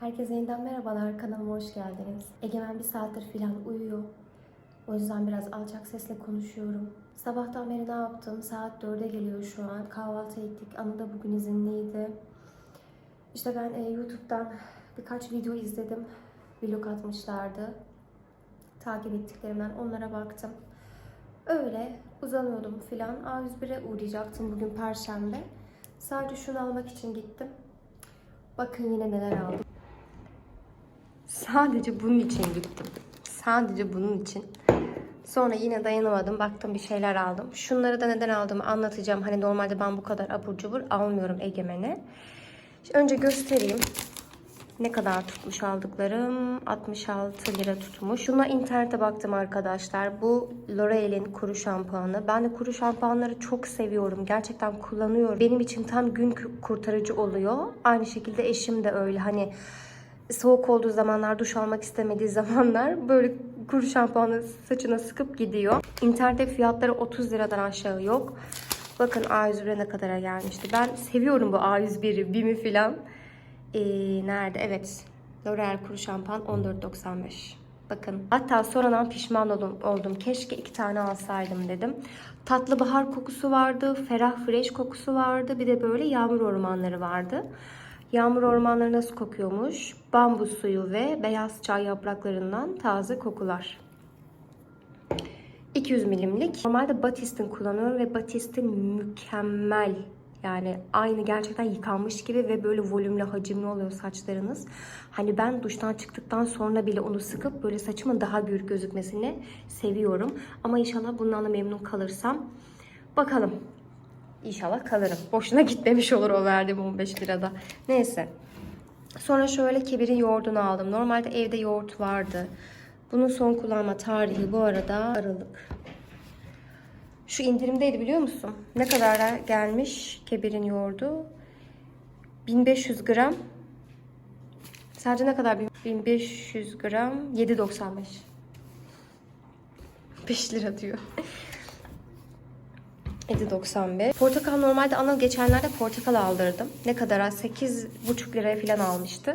Herkese yeniden merhabalar. Kanalıma hoş geldiniz. Egemen bir saattir filan uyuyor. O yüzden biraz alçak sesle konuşuyorum. Sabahtan beri ne yaptım? Saat 4'e geliyor şu an. Kahvaltı ettik. Anı da bugün izinliydi. İşte ben e, YouTube'dan birkaç video izledim. Vlog atmışlardı. Takip ettiklerimden onlara baktım. Öyle uzanıyordum filan. A101'e uğrayacaktım bugün Perşembe. Sadece şunu almak için gittim. Bakın yine neler aldım. Sadece bunun için gittim. Sadece bunun için. Sonra yine dayanamadım. Baktım bir şeyler aldım. Şunları da neden aldığımı anlatacağım. Hani normalde ben bu kadar abur cubur almıyorum Egemen'e. Önce göstereyim. Ne kadar tutmuş aldıklarım? 66 lira tutmuş. Şuna internete baktım arkadaşlar. Bu L'Oreal'in kuru şampuanı. Ben de kuru şampuanları çok seviyorum. Gerçekten kullanıyorum. Benim için tam gün kurtarıcı oluyor. Aynı şekilde eşim de öyle. Hani soğuk olduğu zamanlar, duş almak istemediği zamanlar böyle kuru şampuanı saçına sıkıp gidiyor. İnternette fiyatları 30 liradan aşağı yok. Bakın A101'e ne kadara gelmişti. Ben seviyorum bu A101'i, BİM'i filan. Ee, nerede? Evet. L'Oreal kuru şampuan 14.95. Bakın. Hatta sonradan pişman oldum, oldum. Keşke iki tane alsaydım dedim. Tatlı bahar kokusu vardı. Ferah fresh kokusu vardı. Bir de böyle yağmur ormanları vardı. Yağmur ormanları nasıl kokuyormuş? Bambu suyu ve beyaz çay yapraklarından taze kokular. 200 milimlik. Normalde Batist'in kullanıyorum ve Batist'in mükemmel. Yani aynı gerçekten yıkanmış gibi ve böyle volümlü, hacimli oluyor saçlarınız. Hani ben duştan çıktıktan sonra bile onu sıkıp böyle saçımın daha büyük gözükmesini seviyorum. Ama inşallah bundan da memnun kalırsam bakalım. İnşallah kalırım. Boşuna gitmemiş olur o verdiğim 15 lirada. Neyse. Sonra şöyle kebirin yoğurdunu aldım. Normalde evde yoğurt vardı. Bunun son kullanma tarihi bu arada Aralık. Şu indirimdeydi biliyor musun? Ne kadara gelmiş kebirin yoğurdu? 1500 gram. Sadece ne kadar? 1500 gram 7.95. 5 lira diyor. 7.95. Portakal normalde Anıl geçenlerde portakal aldırdım. Ne kadar? 8,5 liraya falan almıştı.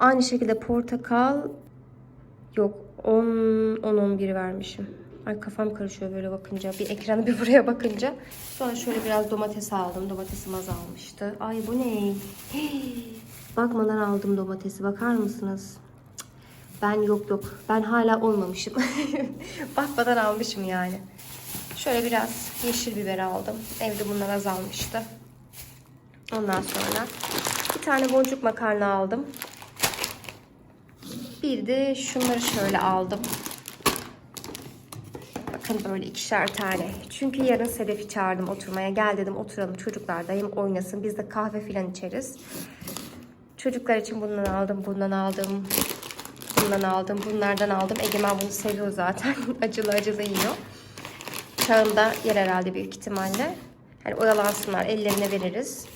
Aynı şekilde portakal yok 10 10 11 vermişim. Ay kafam karışıyor böyle bakınca. Bir ekranı bir buraya bakınca. Sonra şöyle biraz domates aldım. Domatesim azalmıştı. Ay bu ne? Hii. Bakmadan aldım domatesi. Bakar mısınız? Ben yok yok. Ben hala olmamışım. Bakmadan almışım yani. Şöyle biraz yeşil biber aldım. Evde bunlar azalmıştı. Ondan sonra bir tane boncuk makarna aldım. Bir de şunları şöyle aldım. Bakın böyle ikişer tane. Çünkü yarın Sedef'i çağırdım oturmaya. Gel dedim oturalım çocuklar da hem oynasın. Biz de kahve filan içeriz. Çocuklar için bundan aldım, bundan aldım. Bundan aldım, bunlardan aldım. Egemen bunu seviyor zaten. acılı acılı yiyor. Çağında yer herhalde büyük ihtimalle. Hani oyalansınlar, ellerine veririz.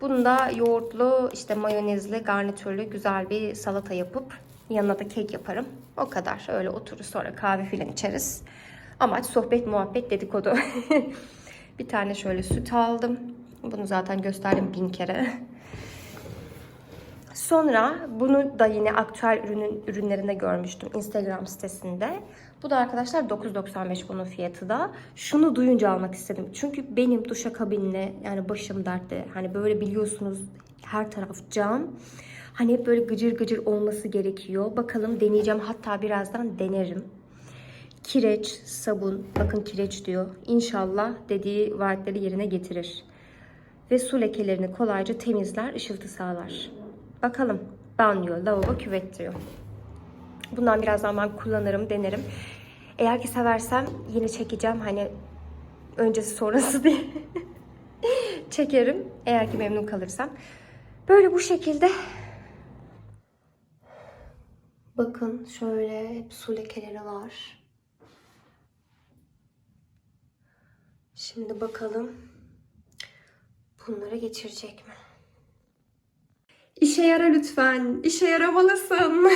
Bunda yoğurtlu, işte mayonezli, garnitürlü güzel bir salata yapıp yanına da kek yaparım. O kadar. Öyle oturur sonra kahve filan içeriz. Amaç sohbet, muhabbet, dedikodu. bir tane şöyle süt aldım. Bunu zaten gösterdim bin kere. Sonra bunu da yine aktüel ürünün ürünlerinde görmüştüm Instagram sitesinde. Bu da arkadaşlar 9.95 bunun fiyatı da. Şunu duyunca almak istedim. Çünkü benim duşakabinle yani başım dertte. Hani böyle biliyorsunuz her taraf cam. Hani hep böyle gıcır gıcır olması gerekiyor. Bakalım deneyeceğim. Hatta birazdan denerim. Kireç, sabun. Bakın kireç diyor. İnşallah dediği vaatleri yerine getirir. Ve su lekelerini kolayca temizler, ışıltı sağlar. Bakalım. Banyo, lavabo, küvet diyor. Bundan birazdan ben kullanırım, denerim. Eğer ki seversem yine çekeceğim. Hani öncesi sonrası diye çekerim. Eğer ki memnun kalırsam. Böyle bu şekilde. Bakın şöyle hep su lekeleri var. Şimdi bakalım bunları geçirecek mi? İşe yara lütfen. İşe yaramalısın.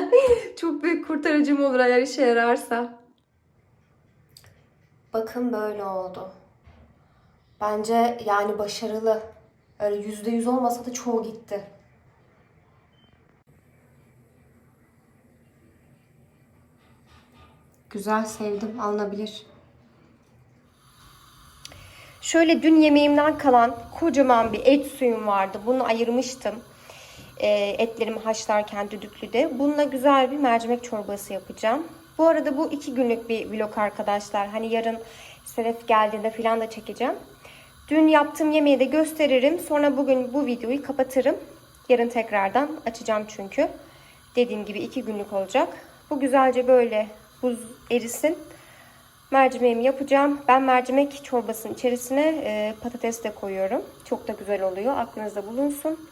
Çok büyük kurtarıcım olur eğer işe yararsa. Bakın böyle oldu. Bence yani başarılı. Öyle yüzde yüz olmasa da çoğu gitti. Güzel sevdim alınabilir. Şöyle dün yemeğimden kalan kocaman bir et suyum vardı. Bunu ayırmıştım. E, etlerimi haşlarken düdüklüde. Bununla güzel bir mercimek çorbası yapacağım. Bu arada bu iki günlük bir vlog arkadaşlar. Hani yarın Sedef geldiğinde falan da çekeceğim. Dün yaptığım yemeği de gösteririm. Sonra bugün bu videoyu kapatırım. Yarın tekrardan açacağım çünkü. Dediğim gibi iki günlük olacak. Bu güzelce böyle buz erisin. Mercimeğimi yapacağım. Ben mercimek çorbasının içerisine e, patates de koyuyorum. Çok da güzel oluyor. Aklınızda bulunsun.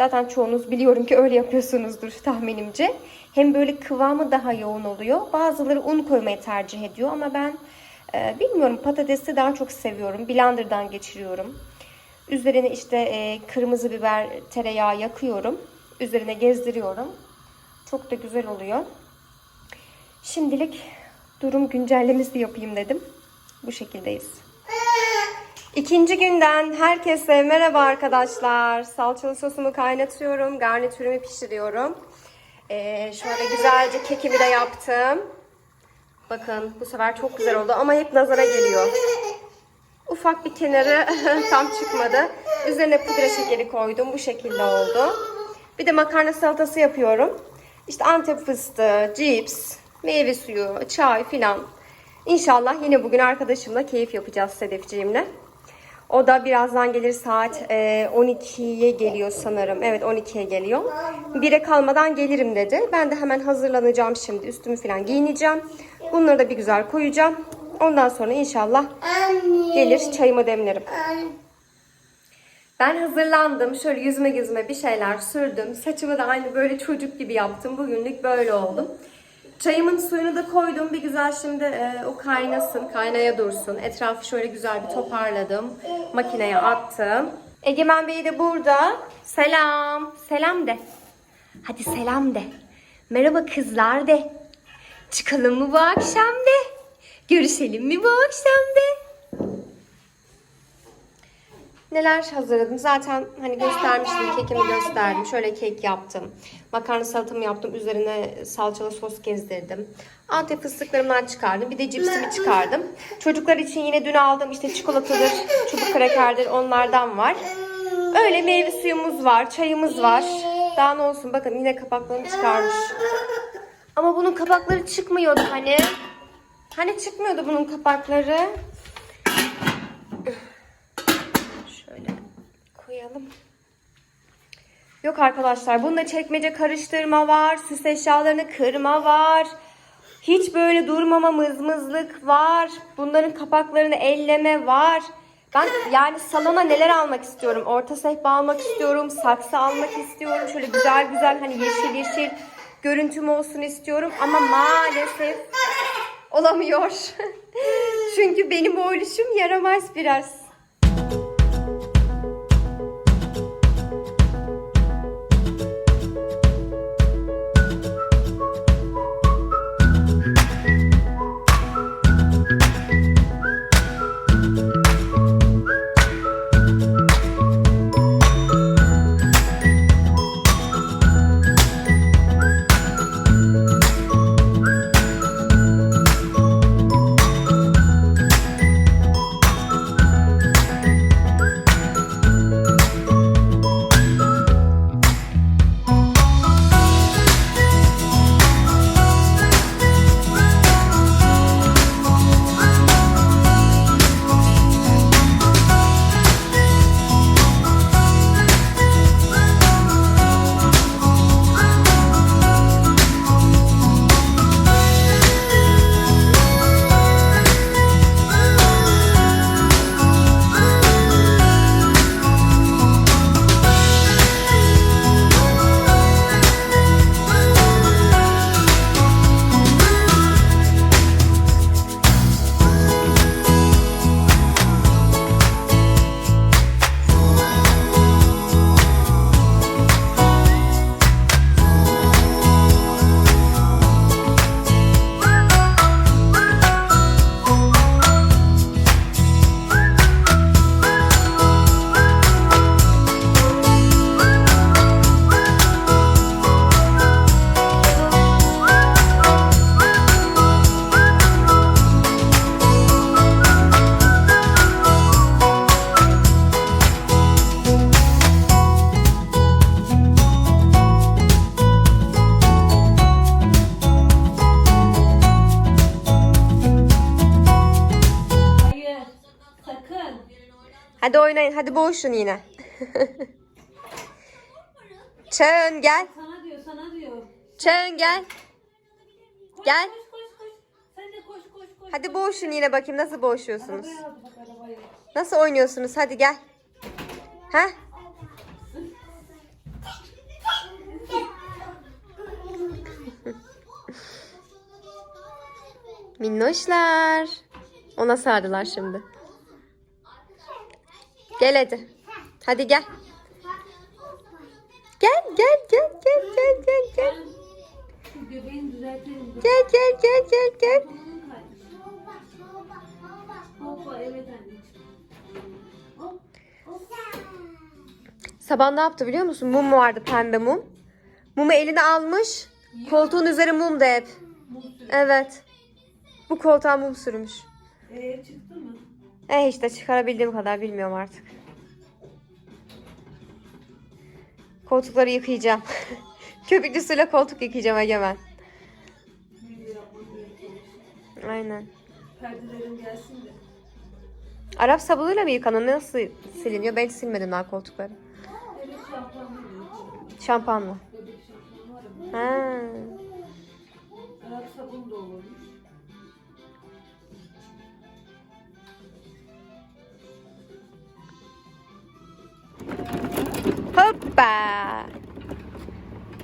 Zaten çoğunuz biliyorum ki öyle yapıyorsunuzdur tahminimce. Hem böyle kıvamı daha yoğun oluyor. Bazıları un koymayı tercih ediyor ama ben e, bilmiyorum patatesi daha çok seviyorum. Blender'dan geçiriyorum. Üzerine işte e, kırmızı biber, tereyağı yakıyorum. Üzerine gezdiriyorum. Çok da güzel oluyor. Şimdilik durum güncellemesi yapayım dedim. Bu şekildeyiz. İkinci günden herkese merhaba arkadaşlar. Salçalı sosumu kaynatıyorum. Garnitürümü pişiriyorum. Ee, şöyle güzelce kekimi de yaptım. Bakın bu sefer çok güzel oldu ama hep nazara geliyor. Ufak bir kenarı tam çıkmadı. Üzerine pudra şekeri koydum. Bu şekilde oldu. Bir de makarna salatası yapıyorum. İşte antep fıstığı, cips, meyve suyu, çay filan. İnşallah yine bugün arkadaşımla keyif yapacağız Sedefciğimle. O da birazdan gelir saat e, 12'ye geliyor sanırım. Evet 12'ye geliyor. Bire kalmadan gelirim dedi. Ben de hemen hazırlanacağım şimdi. Üstümü falan giyineceğim. Bunları da bir güzel koyacağım. Ondan sonra inşallah gelir çayımı demlerim. Ben hazırlandım. Şöyle yüzüme yüzüme bir şeyler sürdüm. Saçımı da aynı böyle çocuk gibi yaptım. Bugünlük böyle oldum. Çayımın suyunu da koydum. Bir güzel şimdi e, o kaynasın, kaynaya dursun. Etrafı şöyle güzel bir toparladım. Makineye attım. Egemen Bey de burada. Selam. Selam de. Hadi selam de. Merhaba kızlar de. Çıkalım mı bu akşam de. Görüşelim mi bu akşam de. Neler hazırladım? Zaten hani göstermiştim, kekimi gösterdim. Şöyle kek yaptım. Makarna salatamı yaptım. Üzerine salçalı sos gezdirdim. Antep fıstıklarımdan çıkardım. Bir de cipsimi çıkardım. Çocuklar için yine dün aldım işte çikolatadır, çubuk krakerdir onlardan var. Öyle meyve suyumuz var, çayımız var. Daha ne olsun bakın yine kapaklarını çıkarmış. Ama bunun kapakları çıkmıyordu hani. Hani çıkmıyordu bunun kapakları. Koyalım. Yok arkadaşlar bunda çekmece karıştırma var. Süs eşyalarını kırma var. Hiç böyle durmama mızmızlık var. Bunların kapaklarını elleme var. Ben yani salona neler almak istiyorum? Orta sehpa almak istiyorum. Saksı almak istiyorum. Şöyle güzel güzel hani yeşil yeşil görüntüm olsun istiyorum. Ama maalesef olamıyor. Çünkü benim oğluşum yaramaz biraz. Hadi boğuşun yine. Çağın gel. Sana diyor, sana diyor. Çağın gel. Koş, Gel. Koş koş koş. Sen de koş koş koş. Hadi boğuşun yine bakayım nasıl boğuşuyorsunuz. Nasıl oynuyorsunuz? Hadi gel. Ha? Minnoşlar. Ona sardılar şimdi. Gel hadi. Hadi gel. Gel gel gel gel gel gel gel. Gel gel gel gel gel. Sabah ne yaptı biliyor musun? Mum vardı pembe mum. Mumu eline almış. Koltuğun üzeri mum da hep. Evet. Bu koltuğa mum sürmüş. Ee, çıktı mı? E işte çıkarabildiğim kadar bilmiyorum artık. Koltukları yıkayacağım. Köpüklü suyla koltuk yıkayacağım Egemen. Aynen. Perdelerin gelsin de. Arap sabunuyla mı yıkanır? Nasıl siliniyor? Ben hiç silmedim daha koltukları. Şampuanla. Ha. Arap sabunu da olurmuş. Hoppa.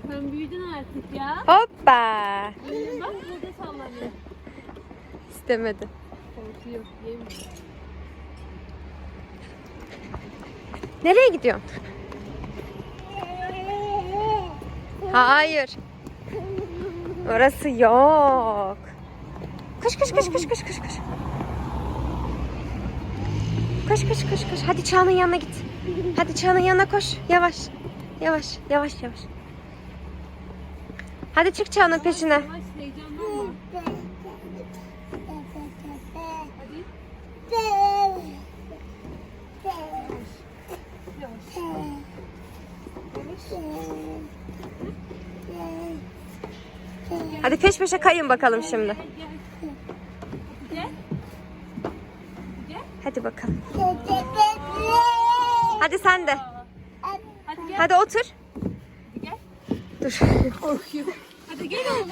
Sen büyüdün artık ya. Hoppa. Bak burada sallanıyor. İstemedi. Korkuyor. Yemiyor. Nereye gidiyorsun? Hayır. Orası yok. Koş koş koş koş koş koş koş. Koş koş koş koş. Hadi Çağan'ın yanına git. Hadi Çağan'ın yanına koş. Yavaş. Yavaş yavaş yavaş. Hadi çık Çağan'ın peşine. Hadi. Peş peşe kayın bakalım şimdi. Hadi bakalım. Hadi sen de. Hadi gel. Hadi otur. Hadi gel. Dur. Korkuyor. Hadi gel oğlum.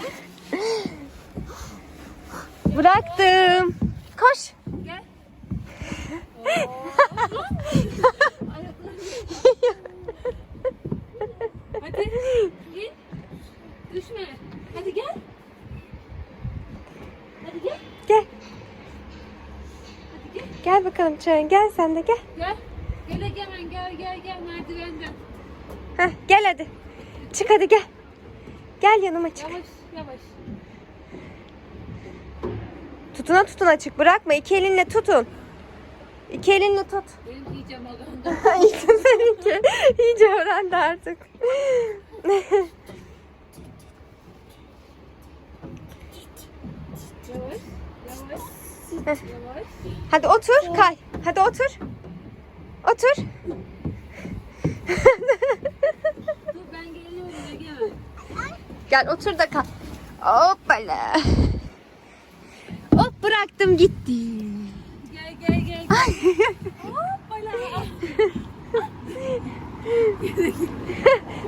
Bıraktım. Koş. Gel. Hadi in. Düşme. Hadi gel. Hadi gel. Gel. Hadi gel. Gel bakalım Çağan. Gel sen de. Gel Egemen gel gel gel merdivenden. Heh, gel hadi. Çık hadi gel. Gel yanıma çık. Yavaş yavaş. Tutuna tutuna çık. Bırakma. İki elinle tutun. İki elinle tut. Benim yiyeceğim alanda. İyice seninki. İyice öğrendi artık. Yavaş. Yavaş. Yavaş. Hadi otur. Kay. Hadi otur. Otur. Dur ben geliyorum Egemen. Gel otur da kal. Hoppala. Hop bıraktım gitti. Gel gel gel. gel. Hoppala.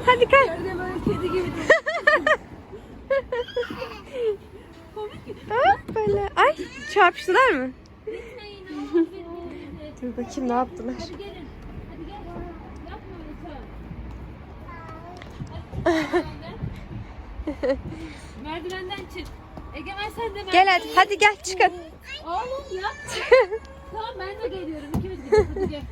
Hadi kay. Nerede böyle kedi gibi. Hoppala. Ay çarpıştılar mı? Dur bakayım ne yaptılar. Hadi gelin. Hadi gel. Yapma lütfen. Hadi, Merdivenden. Çık. Egemen sen de Gel hadi. Hadi gel çıkın. Oğlum ya. tamam ben de geliyorum. İkimiz gidiyoruz. Hadi gel.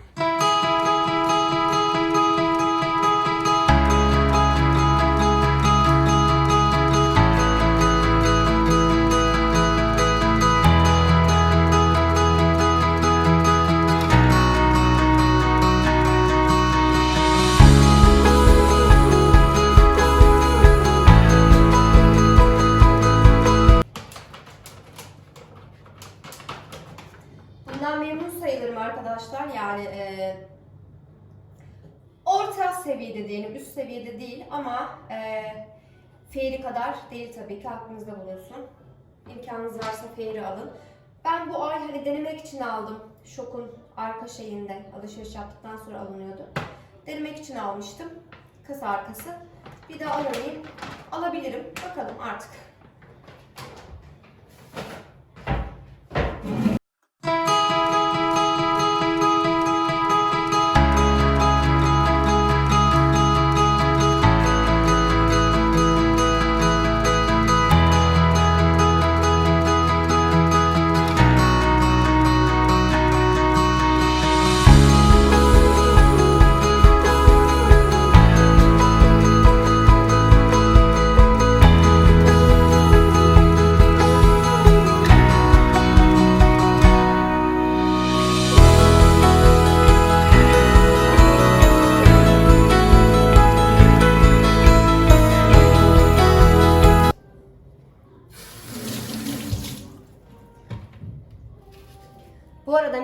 Seviyede diyelim, üst seviyede değil ama e, Fairy kadar değil tabii ki aklınızda bulunsun. İmkanınız varsa Fairy alın. Ben bu ay hani denemek için aldım. Şokun arka şeyinde alışveriş yaptıktan sonra alınıyordu. Denemek için almıştım. Kasa arkası. Bir daha alamayayım. Alabilirim. Bakalım artık.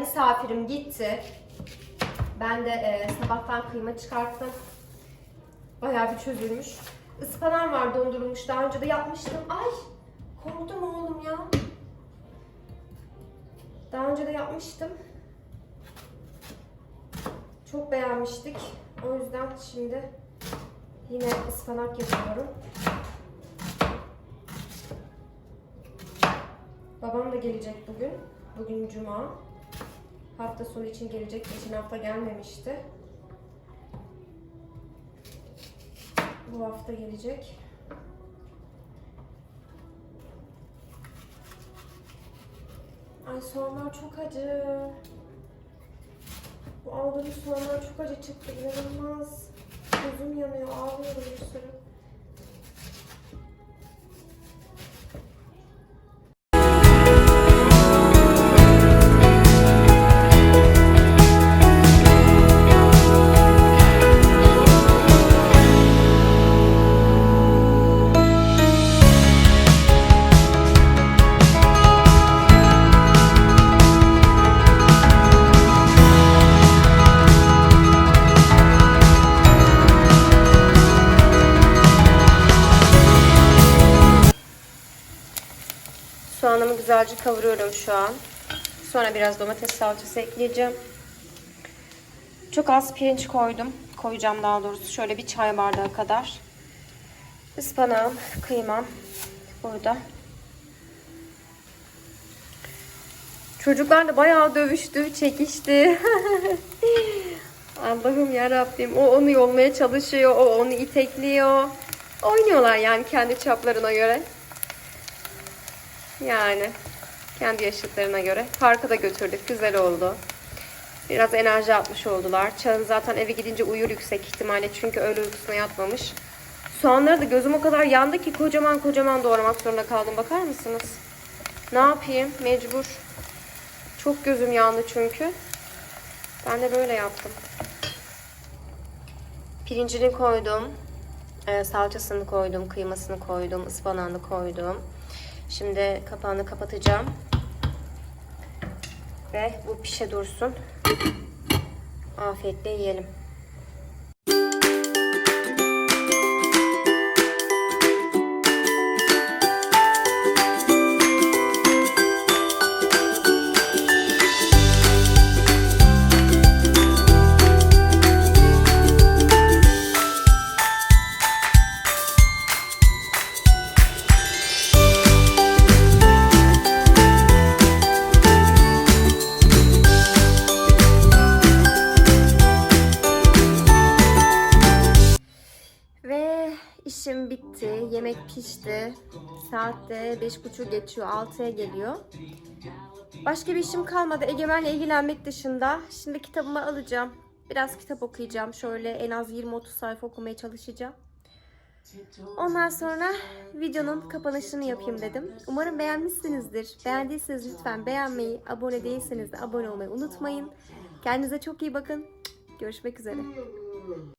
Misafirim gitti. Ben de e, sabahtan kıyma çıkarttım. Bayağı bir çözülmüş. Ispanak var dondurulmuş. Daha önce de yapmıştım. Ay! Korktum oğlum ya. Daha önce de yapmıştım. Çok beğenmiştik. O yüzden şimdi yine ıspanak yapıyorum. Babam da gelecek bugün. Bugün cuma. Hafta sonu için gelecek. Geçen hafta gelmemişti. Bu hafta gelecek. Ay soğanlar çok acı. Bu aldığım soğanlar çok acı çıktı. İnanılmaz. Gözüm yanıyor. Ağlıyorum bir sürü. Güzelce kavuruyorum şu an. Sonra biraz domates salçası ekleyeceğim. Çok az pirinç koydum. Koyacağım daha doğrusu. Şöyle bir çay bardağı kadar. Ispanağım, kıymam burada. Çocuklar da bayağı dövüştü, çekişti. Allah'ım ya Rabbim. O onu yolmaya çalışıyor, o onu itekliyor. Oynuyorlar yani kendi çaplarına göre. Yani kendi yaşıtlarına göre. Parka da götürdük. Güzel oldu. Biraz enerji atmış oldular. Çağın zaten eve gidince uyur yüksek ihtimalle. Çünkü öğle uykusuna yatmamış. Soğanları da gözüm o kadar yandı ki kocaman kocaman doğramak zorunda kaldım. Bakar mısınız? Ne yapayım? Mecbur. Çok gözüm yandı çünkü. Ben de böyle yaptım. Pirincini koydum. Ee, salçasını koydum. Kıymasını koydum. ıspanağını koydum. Şimdi kapağını kapatacağım. Ve bu pişe dursun. Afiyetle yiyelim. Pişti. Saat de beş buçuk geçiyor. Altıya geliyor. Başka bir işim kalmadı. Egemen'le ilgilenmek dışında. Şimdi kitabımı alacağım. Biraz kitap okuyacağım. Şöyle en az 20-30 sayfa okumaya çalışacağım. Ondan sonra videonun kapanışını yapayım dedim. Umarım beğenmişsinizdir. Beğendiyseniz lütfen beğenmeyi, abone değilseniz de abone olmayı unutmayın. Kendinize çok iyi bakın. Görüşmek üzere.